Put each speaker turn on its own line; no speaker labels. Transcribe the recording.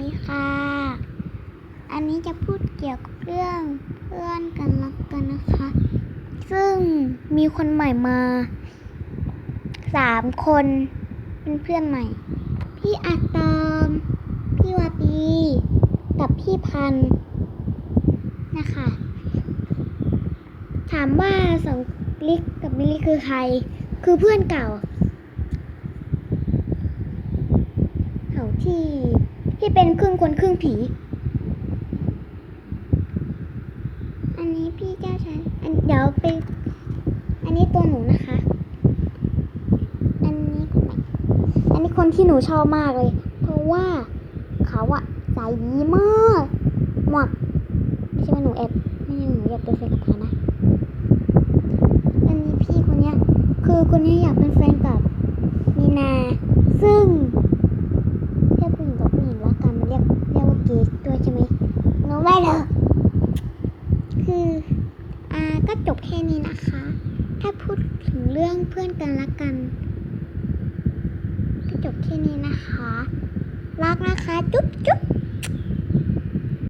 ดีค่ะ อันนี้จะพูดเกี่ยวกับเรื่องเพื่อนกันรักกันนะคะ ซึ่งมีคนใหม่มาสามคนเป็นเพื่อนใหม่ พี่อาตอม พี่วาปี กับพี่พันนะคะ ถามว่าสองลิกกับมิลลิคือใคร คือเพื่อนเก่าเขาที่ ที่เป็นครึ่งคนครึ่งผี อันนี้พี่เจ้าชายอันเดี๋ยวไปอันนี้ตัวหนูนะคะ อันนี้คนไหนอันนี้คนที่หนูชอบมากเลย เพราะว่าเขาอะใจดีมากหมวกไม่ใช่ว่าหนูแอบไม่ใช่หนูอยากเป็นแฟนกับเขานะ อันนี้พี่คนเนี้ยคือคนนี้อยากเป็นแฟนกับมีนา ซึ่งเรียกผู้หญิงกับผู้หญิงรักกันมันเรียก เรียกว่ด้วยใช่ไหมหนูไม่เลยคืออ่าก็จบแค่นี้นะคะ ถ้าพูดถึงเรื่องเพื่อนกันละกัน ก็จบแค่นี้นะคะ รักนะคะ จุ๊บจุ๊บ